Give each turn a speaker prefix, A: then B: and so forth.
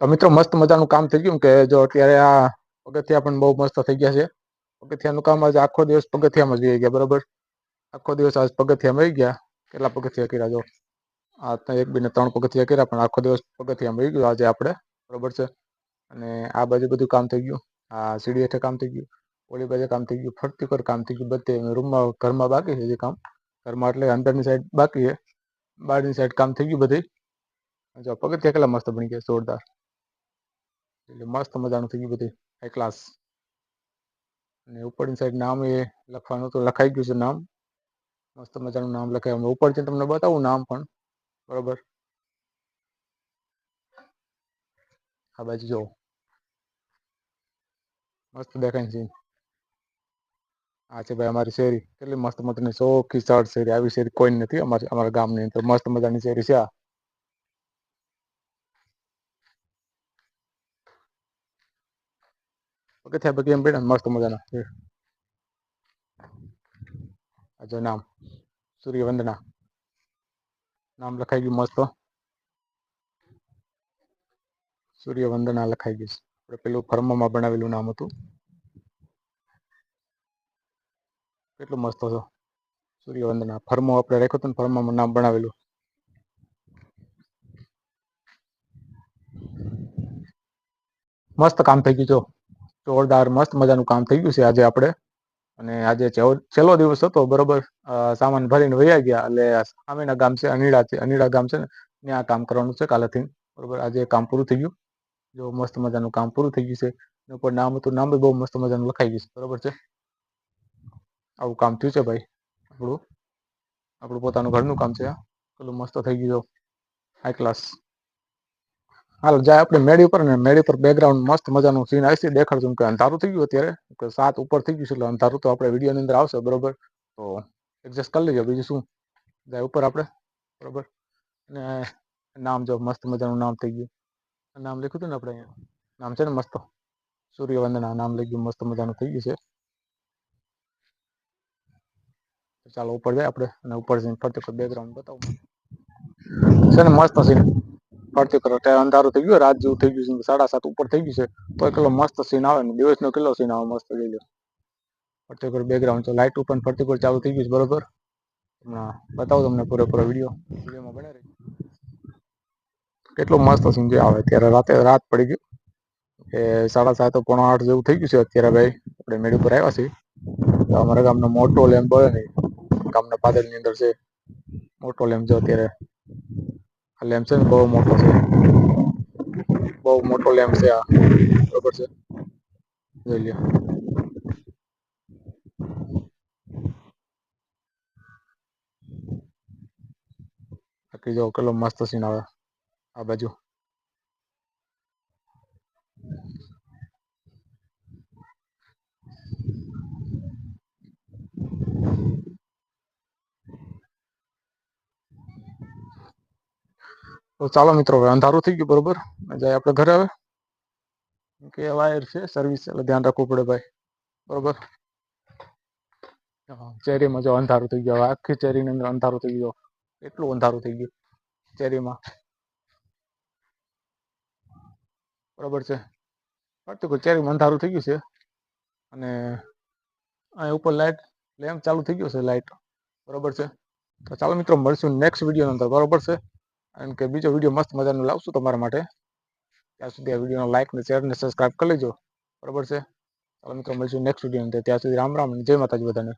A: તો મિત્રો મસ્ત મજાનું કામ થઈ ગયું કે જો અત્યારે આ પગથિયા પણ બહુ મસ્ત થઈ ગયા છે. પગથિયાનું કામ આજે આખો દિવસ પગથિયામાં જ રહી ગયા, બરાબર? આખો દિવસ આજ પગથિયામાં રહી ગયા. કેટલા પગથિયા કર્યા જો? આ એક બે ત્રણ પગથિયા કર્યા, પણ આખો દિવસ પગથિયામાં રહી ગયો આજે આપણે, બરોબર છે? અને આ બાજુ બધું કામ થઈ ગયું. આ સીડી હેઠળ કામ થઈ ગયું. ઓલી બાજુ કામ થઈ ગયું. ફરતી પર કામ થઈ ગયું. બધે રૂમમાં, ઘરમાં બાકી છે જે કામ. ઘરમાં એટલે અંદરની સાઈડ બાકી છે. બહારની સાઈડ કામ થઈ ગયું બધી. જો પગથિયા કેટલા મસ્ત બની ગયા જોરદાર. એટલે મસ્ત મજાનું થઈ ગયું બધું હાઈ ક્લાસ અને ઉપરની સાઈડ નામ એ લખવાનું તો લખાઈ ગયું છે નામ. મસ્ત મજાનું નામ લખાય. ઉપર ઉપરથી તમને બતાવું નામ પણ. બરોબર? આ બાજુ જો મસ્ત દેખાય છે. આ છે ભાઈ અમારી શેરી. કેટલી મસ્ત મજાની ચોખ્ખી ચડ શેરી. આવી શેરી કોઈ નથી અમારી, અમારા ગામની અંદર. મસ્ત મજાની શેરી છે આ. પગથિયા પગે એમ પડ્યા મસ્ત મજાના જો નામ સૂર્યવંદના નામ લખાઈ ગયું મસ્ત સૂર્યવંદના લખાઈ ગયું આપણે પેલું ફર્મમાં બનાવેલું નામ હતું કેટલું મસ્ત હતો સૂર્યવંદના ફર્મો આપણે રાખ્યું હતું ને ફર્મમાં નામ બનાવેલું મસ્ત કામ થઈ ગયું જો જોરદાર, મસ્ત મજાનું કામ થઈ ગયું છે આજે આપણે. અને આજે છેલ્લો દિવસ હતો, બરોબર? સામાન ભરીને વૈયા ગયા. એટલે સામેના ગામ છે, અનીડા છે, અનીડા ગામ છે ને, ત્યાં કામ કરવાનું છે કાલેથી. બરોબર? આજે કામ પૂરું થઈ ગયું. જો મસ્ત મજાનું કામ પૂરું થઈ ગયું છે. ઉપર નામ હતું, નામ બી બહુ મસ્ત મજાનું લખાઈ ગયું છે. બરોબર છે? આવું કામ થયું છે ભાઈ, આપણું. આપણું પોતાનું ઘરનું કામ છે પેલું મસ્ત થઈ ગયું હાઈ ક્લાસ હાલ જાય આપણે મેળી ઉપર ને મેળી ઉપર બેકગ્રાઉન્ડ મસ્ત મજાનું સીન આવશે દેખાડશું કે અંધારું થઈ ગયું અત્યારે. કે સાત ઉપર થઈ ગયું છે એટલે અંધારું તો આપણે વિડીયોની અંદર આવશે, બરોબર? તો એડજસ્ટ કરી લેજો, બીજું શું? જાય ઉપર આપણે, બરોબર? અને નામ જો, મસ્ત મજાનું નામ થઈ ગયું. નામ લખ્યું હતું ને આપણે અહીંયા? નામ છે ને મસ્ત? સૂર્યવંદના, નામ લઈ ગયું, મસ્ત મજાનું થઈ ગયું છે. ચાલો, ઉપર જાય આપણે અને ઉપર જઈને ફરતે બેકગ્રાઉન્ડ બતાવું. છે ને મસ્ત સીન ફરતી કરો ત્યારે અંધારું થઈ ગયું રાત જેવું થઈ ગયું છે સાડા સાત ઉપર થઈ ગયું છે તો કેટલો મસ્ત સીન આવે ને, દિવસનો કેટલો સીન આવે, મસ્ત થઈ ગયો. પર બેકગ્રાઉન્ડ તો લાઇટ ઉપર પર ચાલુ થઈ ગયું છે, બરોબર? હમણાં બતાવું તમને પૂરેપૂરો વીડિયો. વિડીયોમાં બને રહી. કેટલો મસ્ત સીન જે આવે ત્યારે રાતે રાત પડી ગયું. એ સાડા સાત પોણા આઠ જેવું થઈ ગયું છે અત્યારે ભાઈ. આપણે મેળ ઉપર આવ્યા છીએ. અમારા ગામનો મોટો લેમ્પ બને ગામના પાદરની અંદર છે. મોટો લેમ્પ જો અત્યારે આ લેમ્પ છે બહુ મોટો છે. બહુ મોટો લેમ્પ છે આ. બરોબર છે? જોઈ લ્યો. બાકી જો કેટલો મસ્ત સીન આવે. આ બાજુ. તો ચાલો મિત્રો, હવે અંધારું થઈ ગયું, બરોબર? જાય આપણે ઘરે આવે. કે વાયર છે સર્વિસ એટલે ધ્યાન રાખવું પડે ભાઈ, બરોબર? ચેરીમાં જો અંધારું થઈ ગયું આખી ચેરીની અંદર અંધારું થઈ ગયું. એટલું અંધારું થઈ ગયું ચેરીમાં? બરોબર છે. પડતું ચેરીમાં અંધારું થઈ ગયું છે. અને અહીં ઉપર લાઇટ લેમ્પ ચાલુ થઈ ગયો છે લાઇટ બરોબર છે. તો ચાલો મિત્રો, મળશું નેક્સ્ટ વીડિયો અંદર, બરોબર છે? કારણ કે બીજો વીડિયો મસ્ત મજાનો લાવશું તમારા માટે. ત્યાં સુધી આ વિડીયોને લાઇક ને શેર ને સબસ્ક્રાઈબ કરી લેજો. બરોબર છે? ચાલો મિત્રો, મળીશું નેક્સ્ટ વીડિયો ત્યાં સુધી રામ રામ જય માતાજી બધાને.